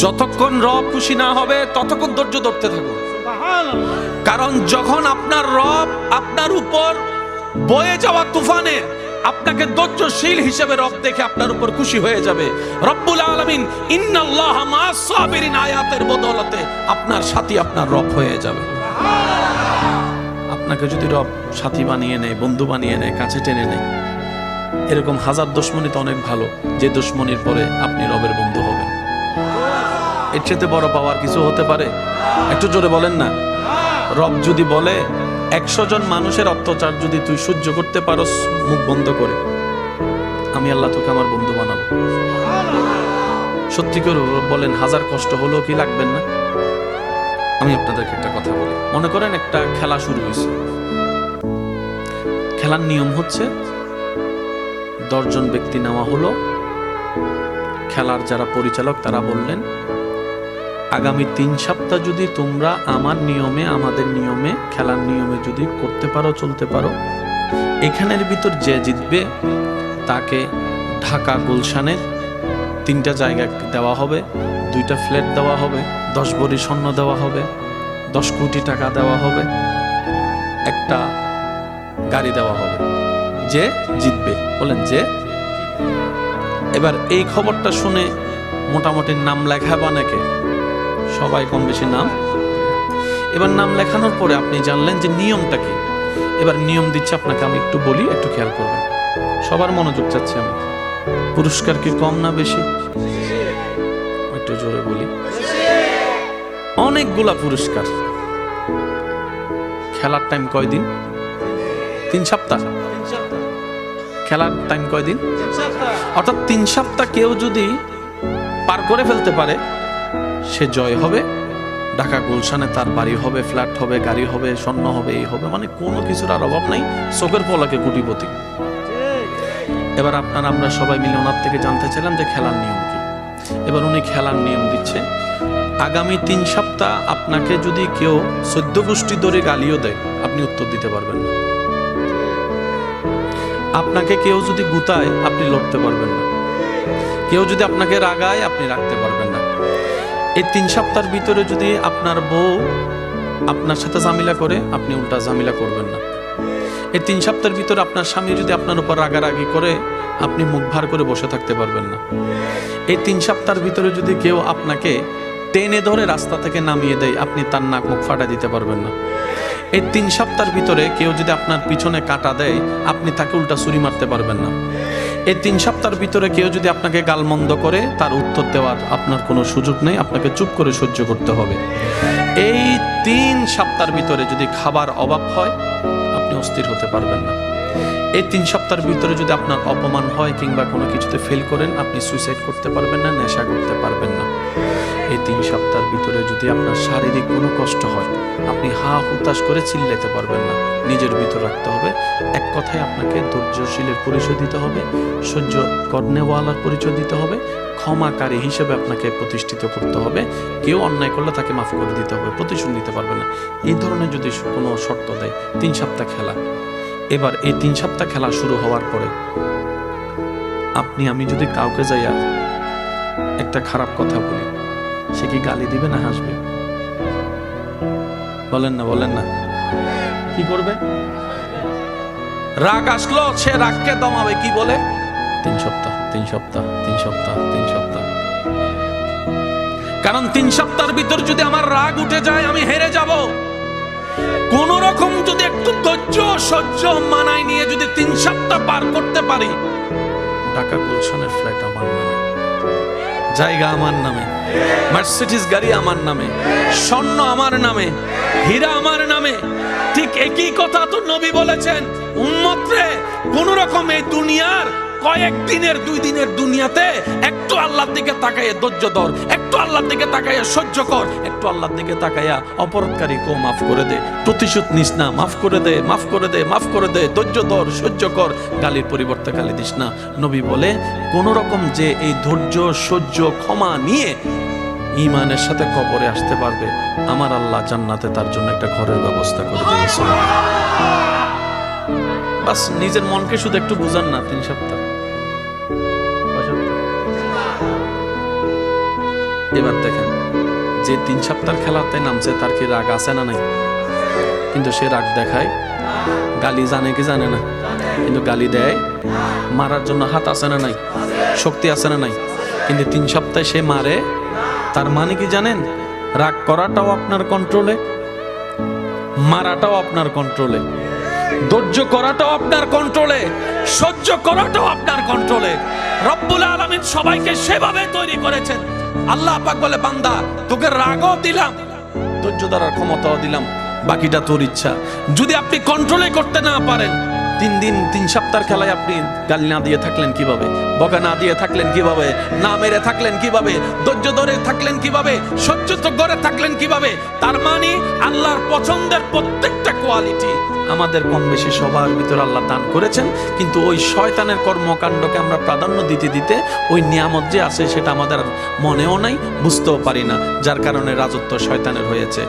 যতক্ষণ রব খুশি না হবে, ততক্ষণ ধৈর্য ধরতে থাকুন কারণ যখন আপনার রব আপনার উপর বয়ে যাওয়া তুফানে আপনাকে ধৈর্যশীল হিসেবে রব দেখে আপনার উপর খুশি হয়ে যাবে, রব্বুল আলামিন ইন্নাল্লাহ মা'আস সাবিরিন আয়াতের বদৌলতে আপনার সাথী আপনার রব হয়ে যাবে। আপনাকে যদি রব সাথী বানিয়ে নেয়, বন্ধু বানিয়ে নেয়, কাছে টেনে নেয়, এরকম হাজার দুশ্মনী তো অনেক ভালো, যে দুশ্মনির পরে আপনি রবের বন্ধু হবেন। এর চেয়ে বড় পাওয়ার কিছু হতে পারে? একটু জোরে বলেন না। রব যদি বলে, একশো জন মানুষের অত্যাচার যদি তুই সহ্য করতে পারস, মুখ বন্ধ করে। আমি আল্লাহ তোকে আমার বন্ধু বানাবো। সত্যি করে বলেন, হাজার কষ্ট হলেও কি লাগবেন না? আমি আপনাদেরকে একটা কথা বলি। মনে করেন একটা খেলা শুরু হয়েছে। খেলার নিয়ম হচ্ছে, দশজন ব্যক্তি নেওয়া হলো। খেলার যারা পরিচালক, তারা বললেন আগামী তিন সপ্তাহ যদি তোমরা আমার নিয়মে, আমাদের নিয়মে, খেলার নিয়মে যদি করতে পারো, চলতে পারো, এখানের ভিতর যে জিতবে, তাকে ঢাকা গুলশানের তিনটা জায়গা দেওয়া হবে, দুইটা ফ্ল্যাট দেওয়া হবে, দশ ভরি স্বর্ণ দেওয়া হবে, দশ কোটি টাকা দেওয়া হবে, একটা গাড়ি দেওয়া হবে। যে জিতবে, বলেন যে এবার এই খবরটা শুনে মোটামুটি নাম লেখাবা নাকি সবাই কম বেশি নাম। এবার নাম লেখানোর পরে আপনি জানলেন যে নিয়মটা কি। এবার নিয়ম দিচ্ছে আপনাকে, আমি একটু বলি, একটু খেয়াল করবেন। সবার মনোযোগ চাচ্ছি আমি। পুরস্কার কি কম না বেশি? একটু জোরে বলি। অনেকগুলা পুরস্কার। খেলার টাইম কয়দিন? তিন সপ্তাহ? খেলার টাইম কয়দিন? অর্থাৎ তিন সপ্তাহ কেউ যদি পার করে ফেলতে পারে সে জয় হবে, ঢাকা গুলশানে তার বাড়ি হবে, ফ্ল্যাট হবে, গাড়ি হবে, স্বর্ণ হবে, এই হবে মানে কোনো কিছুর আর অভাব নাই, চোখের পলাকে কোটিপতি। এবার আপনারা, আমরা সবাই মিলে ওনার থেকে জানতে চাইলাম যে খেলার নিয়ম কি। এবার উনি খেলার নিয়ম দিচ্ছে, আগামী তিন সপ্তাহ আপনাকে যদি কেউ চোদ্দ গোষ্ঠী ধরে গালিও দেয়, আপনি উত্তর দিতে পারবেন না। আপনাকে কেউ যদি গুতায়, আপনি লড়তে পারবেন না। কেউ যদি আপনাকে রাগায়, আপনি রাখতে পারবেন না। এই তিন সপ্তাহের ভিতরে যদি আপনার বউ আপনার সাথে জামিলা করে, আপনি উল্টা জামিলা করবেন না। এই তিন সপ্তাহের ভিতরে আপনার স্বামী যদি আপনার উপর রাগারাগি করে, আপনি মুখ ভার করে বসে থাকতে পারবেন না। এই তিন সপ্তাহের ভিতরে যদি কেউ আপনাকে টেনে ধরে রাস্তা থেকে নামিয়ে দেয়, আপনি তার নাক মুখ ফাটা দিতে পারবেন না। এই তিন সপ্তাহের ভিতরে কেউ যদি আপনার পিছনে কাটা দেয়, আপনি তাকে উল্টা ছুরি মারতে পারবেন না। এই তিন সপ্তাহের ভিতরে কেউ যদি আপনাকে গালমন্দ করে, তার উত্তর দেওয়ার আপনার কোনো সুযোগ নেই। আপনাকে চুপ করে সহ্য করতে হবে। এই তিন সপ্তাহের ভিতরে যদি খাবার অভাব হয়, আপনি অস্থির হতে পারবেন না। এই তিন সপ্তাহের ভিতরে যদি আপনার অপমান হয় কিংবা কোনো কিছুতে ফেল করেন, আপনি সুইসাইড করতে পারবেন না, নেশা করতে পারবেন না। এই তিন সপ্তাহের ভিতরে যদি আপনার শারীরিক কোনো কষ্ট হয়, আপনি হা হুতাশ করে চিল্লাইতে পারবেন না। নিজের ভিতর রাখতে হবে। এক কথায় আপনাকে ধৈর্যশীলের পরিচয় দিতে হবে, সহ্য কর্নেওয়ালার পরিচয় দিতে হবে, ক্ষমাকারী হিসেবে আপনাকে প্রতিষ্ঠিত করতে হবে। কেউ অন্যায় করলে তাকে মাফ করে দিতে হবে, প্রতিশোধ নিতে পারবে না। এই ধরনের যদি কোনো শর্ত দেয়, তিন সপ্তাহ খেলা। এবার এই তিন সপ্তাহ খেলা শুরু হওয়ার পরে আপনি, আমি যদি কাউকে যাইয়া একটা খারাপ কথা বলি সে কি গালি দিবে না হাসবে? বলেন না বলেন না। কি করবে? রাগ আসলো, সে রাগকে দমাবে, কি বলে? তিন সপ্তাহ তিন সপ্তাহ তিন সপ্তাহ তিন সপ্তাহ। কারণ তিন সপ্তাহের ভিতর যদি আমার রাগ উঠে যায়, আমি হেরে যাব। কোন রকম যদি একটু ধৈর্য, সহ্য, মানায় নিয়ে যদি তিন সপ্তাহ পার করতে পারি ঢাকা গুলশানের ফ্ল্যাট আমার নামে। জায়গা আমার নামে। মার্সিডিস গাড়ি আমার নামে। স্বর্ণ আমার নামে। হীরা আমার নামে। ঠিক একই কথা তো নবী বলেছেন। উন্মত্রে কোন রকম এই দুনিয়ার কয়েক দিনের, দুই দিনের দুনিয়াতে একটু আল্লাহর দিকে তাকাইয়া ধৈর্য ধর, একটু আল্লাহর দিকে তাকাইয়া সহ্য কর, একটু আল্লাহর দিকে তাকাইয়া অপরাধকারী কো মাফ করে দে, প্রতিশোধ নিস না, মাফ করে দে, মাফ করে দে, মাফ করে দে, ধৈর্য ধর, সহ্য কর, গালির পরিবর্তে গালি দিস না। নবী বলে কোন রকম যে এই ধৈর্য, সহ্য, ক্ষমা নিয়ে ইমানের সাথে কবরে আসতে পারবে, আমার আল্লাহ জান্নাতে তার জন্য একটা ঘরের ব্যবস্থা করে দিয়েছে। বাস, নিজের মনকে শুধু একটু বুঝান না, তিন সপ্তাহ। এবার দেখেন, যে তিন সপ্তাহ খেলাতে নামছে, তার কি রাগ আছে না নাই? কিন্তু সে রাগ দেখায়, গালি জানে কি জানে না। কিন্তু গালি দেয়, মারার জন্য হাত আছে না নাই, শক্তি আছে না নাই। কিন্তু তিন সপ্তাহে সে মারে, তার মানে কি জানেন? রাগ করাটাও আপনার কন্ট্রোলে মারাটাও আপনার কন্ট্রোলে ধৈর্য করাটাও আপনার কন্ট্রোলে সহ্য করাটাও আপনার কন্ট্রোলে রব্বুল আলমিন সবাইকে সেভাবে তৈরি করেছেন। আল্লাহ পাক বলে, বান্দা, তোকে রাগও দিলাম, ধৈর্য ধরার ক্ষমতাও দিলাম, বাকিটা তোর ইচ্ছা। যদি আপনি কন্ট্রোলে করতে না পারেন তিন দিন, তিন সপ্তাহ খেলায় আপনি গালি না দিয়ে থাকলেন কীভাবে? বকা না দিয়ে থাকলেন কীভাবে? না মেরে থাকলেন কীভাবে? ধৈর্য ধরে থাকলেন কীভাবে? সহ্য করে থাকলেন কীভাবে? তার মানে আল্লাহর পছন্দের প্রত্যেকটা কোয়ালিটি আমাদের কম বেশি সবার ভিতরে আল্লাহ দান করেছেন। কিন্তু ওই শয়তানের কর্মকাণ্ডকে আমরা প্রাধান্য দিতে দিতে ওই নিয়ামত যে আছে সেটা আমাদের মনেও নাই, বুঝতেও পারি না, যার কারণে রাজত্ব শয়তানের হয়েছে।